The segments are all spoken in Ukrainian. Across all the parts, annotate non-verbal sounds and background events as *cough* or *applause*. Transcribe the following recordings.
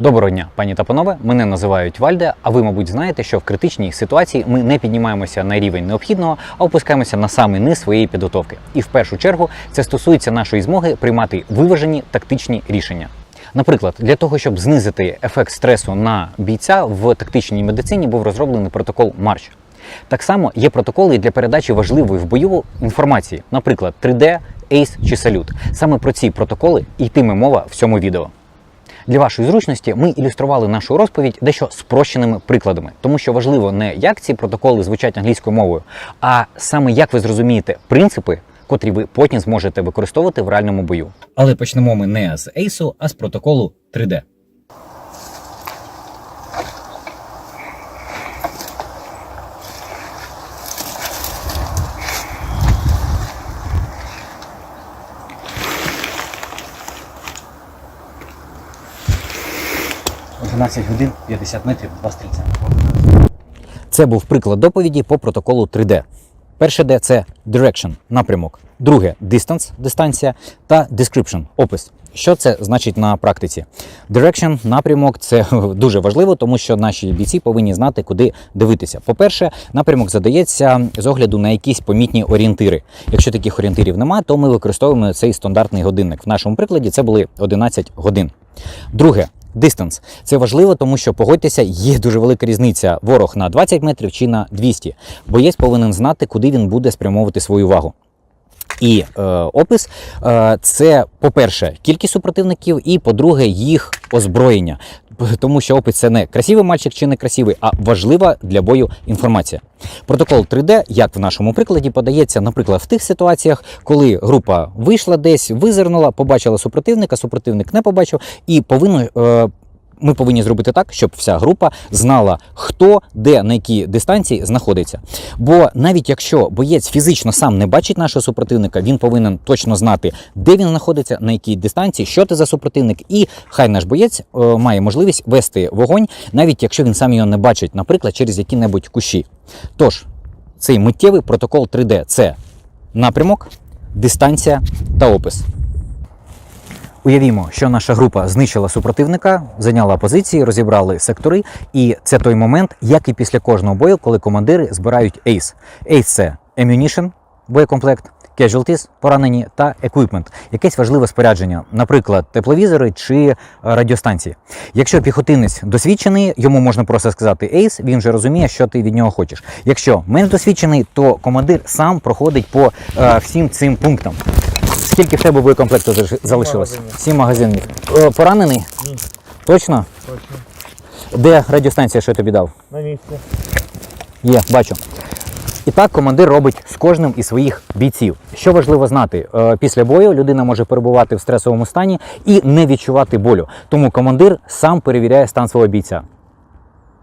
Доброго дня, пані та панове. Мене називають Вальде. А ви, мабуть, знаєте, що в критичній ситуації ми не піднімаємося на рівень необхідного, а опускаємося на самий низ своєї підготовки. І в першу чергу це стосується нашої змоги приймати виважені тактичні рішення. Наприклад, для того, щоб знизити ефект стресу на бійця в тактичній медицині, був розроблений протокол Марч. Так само є протоколи для передачі важливої в бою інформації, наприклад, 3D, ACE чи салют. Саме про ці протоколи йтиме мова в цьому відео. Для вашої зручності ми ілюстрували нашу розповідь дещо спрощеними прикладами, тому що важливо не як ці протоколи звучать англійською мовою, а саме як ви зрозумієте принципи, котрі ви потім зможете використовувати в реальному бою. Але почнемо ми не з ASO, а з протоколу 3D. Годин 50 метрів, два стрільця. Це був приклад доповіді по протоколу 3D. Перше D – це direction, напрямок. Друге distance, дистанція та description, опис. Що це значить на практиці? Direction, напрямок це *laughs* дуже важливо, тому що наші бійці повинні знати, куди дивитися. По-перше, напрямок задається з огляду на якісь помітні орієнтири. Якщо таких орієнтирів немає, то ми використовуємо цей стандартний годинник. В нашому прикладі це були 11 годин. Друге. Distance. Це важливо, тому що погодьтеся, є дуже велика різниця ворог на 20 метрів чи на 200. Боєць повинен знати, куди він буде спрямовувати свою увагу. І е, опис е, це, по-перше, кількість супротивників, і по-друге, їх озброєння. Тому що опис це не красивий мальчик чи не красивий, а важлива для бою інформація. Протокол 3D, як в нашому прикладі, подається, наприклад, в тих ситуаціях, коли група вийшла десь, визирнула, побачила супротивника, супротивник не побачив, і повинно. Е, ми повинні зробити так, щоб вся група знала, хто де на якій дистанції знаходиться. Бо навіть якщо боєць фізично сам не бачить нашого супротивника, він повинен точно знати, де він знаходиться, на якій дистанції, що це за супротивник, і хай наш боєць е, має можливість вести вогонь, навіть якщо він сам його не бачить, наприклад, через які-небудь кущі. Тож, цей миттєвий протокол 3D це напрямок, дистанція та опис. Уявімо, що наша група знищила супротивника, зайняла позиції, розібрали сектори, і це той момент, як і після кожного бою, коли командири збирають ACE. ACE – це ammunition, боєкомплект, casualties, поранені та equipment, якесь важливе спорядження, наприклад, тепловізори чи радіостанції. Якщо піхотинець досвідчений, йому можна просто сказати ACE, він вже розуміє, що ти від нього хочеш. Якщо менш досвідчений, то командир сам проходить по е, всім цим пунктам. Скільки в тебе боєкомплекту залиш- залишилось? магазинів. Сім магазинів. Е, Поранений? Ні. Точно? Точно. Де радіостанція, що я тобі дав? На місці. Є, бачу. І так командир робить з кожним із своїх бійців. Що важливо знати, е, після бою людина може перебувати в стресовому стані і не відчувати болю. Тому командир сам перевіряє стан свого бійця.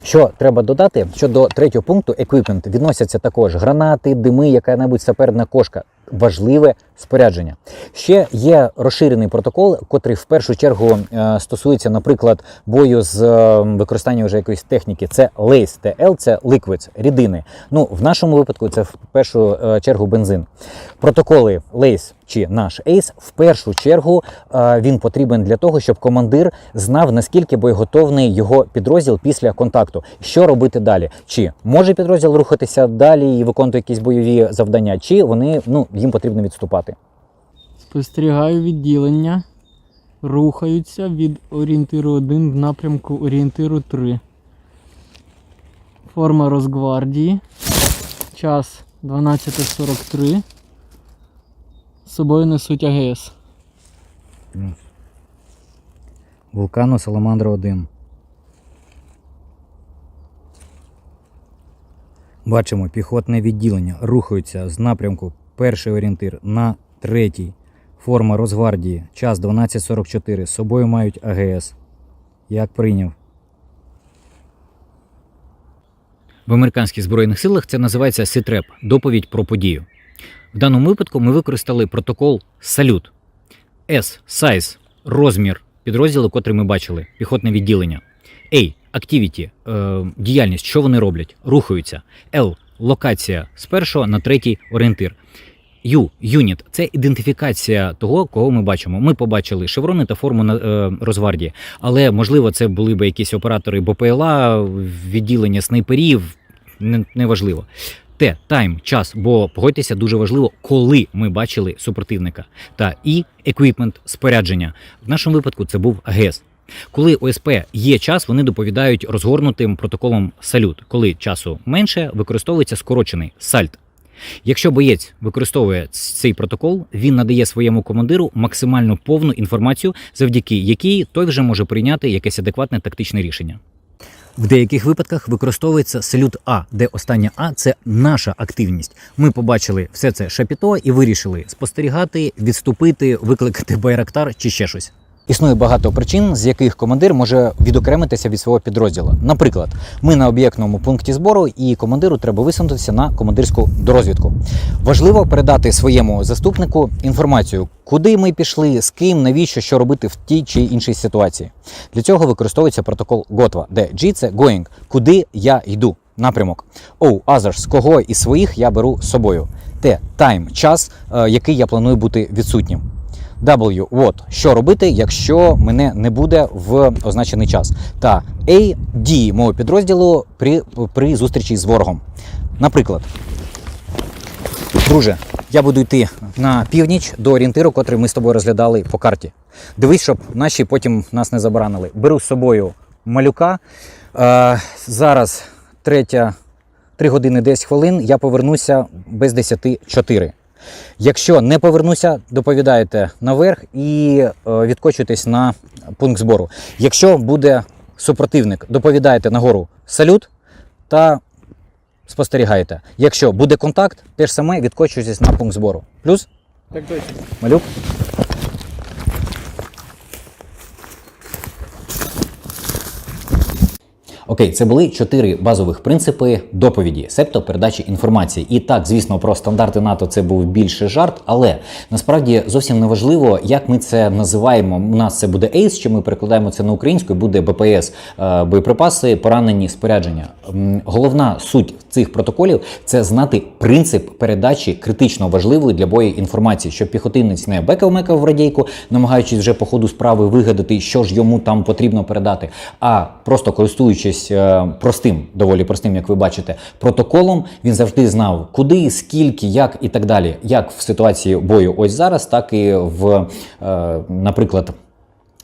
Що треба додати, що до третього пункту equipment відносяться також гранати, дими, яка-небудь саперна кошка. Важливе спорядження. Ще є розширений протокол, котрий в першу чергу е, стосується, наприклад, бою з е, використанням вже якоїсь техніки. Це LACE, TL – це liquids, рідини. Ну, в нашому випадку це в першу е, чергу бензин. Протоколи LACE чи наш ACE в першу чергу він потрібен для того, щоб командир знав, наскільки боєготовний його підрозділ після контакту. Що робити далі? Чи може підрозділ рухатися далі і виконувати якісь бойові завдання, чи вони ну їм потрібно відступати. Спостерігаю відділення. Рухаються від орієнтиру 1 в напрямку орієнтиру 3. Форма Росгвардії. Час 12.43. З собою несуть АГС. Вулкану Саламандра 1. Бачимо, піхотне відділення рухаються з напрямку перший орієнтир на третій. Форма Росгвардії. Час 12.44. З собою мають АГС. Як прийняв. В американських збройних силах це називається сітреп доповідь про подію. В даному випадку ми використали протокол салют. S size розмір підрозділу, котрий ми бачили, піхотне відділення. A activity діяльність, що вони роблять, рухаються. L локація з першого на третій орієнтир. U – юніт це ідентифікація того, кого ми бачимо. Ми побачили шеврони та форму на е, Росгвардії, але можливо це були б якісь оператори БПЛА, відділення снайперів. Не- Неважливо. Т тайм, час, бо погодьтеся, дуже важливо, коли ми бачили супротивника. Та і еквіпмент, спорядження. В нашому випадку це був АГС. Коли ОСП є час, вони доповідають розгорнутим протоколом салют. Коли часу менше, використовується скорочений сальт. Якщо боєць використовує цей протокол, він надає своєму командиру максимально повну інформацію, завдяки якій той вже може прийняти якесь адекватне тактичне рішення. В деяких випадках використовується салют А, де остання А це наша активність. Ми побачили все це шапіто і вирішили спостерігати, відступити, викликати байрактар чи ще щось. Існує багато причин, з яких командир може відокремитися від свого підрозділу. Наприклад, ми на об'єктному пункті збору, і командиру треба висунутися на командирську дорозвідку. Важливо передати своєму заступнику інформацію, куди ми пішли, з ким, навіщо, що робити в тій чи іншій ситуації. Для цього використовується протокол Готва, де G – це going, куди я йду. Напрямок. O – others, кого із своїх я беру з собою. T – time, час, е, який я планую бути відсутнім. W – what, що робити, якщо мене не буде в означений час. Та A – дії мого підрозділу при, при зустрічі з ворогом. Наприклад, Друже, я буду йти на північ до орієнтиру, котрий ми з тобою розглядали по карті. Дивись, щоб наші потім нас не забаранили. Беру з собою малюка. Е, зараз третя, 3 години 10 хвилин. Я повернуся без 10 4. Якщо не повернуся, доповідаєте наверх і е, відкочуєтесь на пункт збору. Якщо буде супротивник, доповідаєте нагору салют та спостерігаєте. Якщо буде контакт, те ж саме відкочуєтесь на пункт збору. Плюс Так точно. малюк. Окей, це були чотири базових принципи доповіді, себто передачі інформації. І так, звісно, про стандарти НАТО це був більше жарт, але насправді зовсім не важливо, як ми це називаємо. У нас це буде ЕЙС, чи ми перекладаємо це на українську, буде БПС, е, боєприпаси, поранені, спорядження. Головна суть цих протоколів це знати принцип передачі критично важливої для бою інформації, щоб піхотинець не бекав-мекав в радійку, намагаючись вже по ходу справи вигадати, що ж йому там потрібно передати, а просто користуючись е, простим, доволі простим, як ви бачите, протоколом, він завжди знав, куди, скільки, як і так далі, як в ситуації бою ось зараз, так і в, е, наприклад.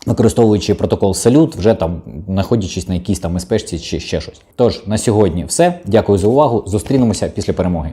Використовуючи протокол салют, вже там знаходячись на якійсь там безпечці чи ще щось. Тож на сьогодні все. Дякую за увагу. Зустрінемося після перемоги.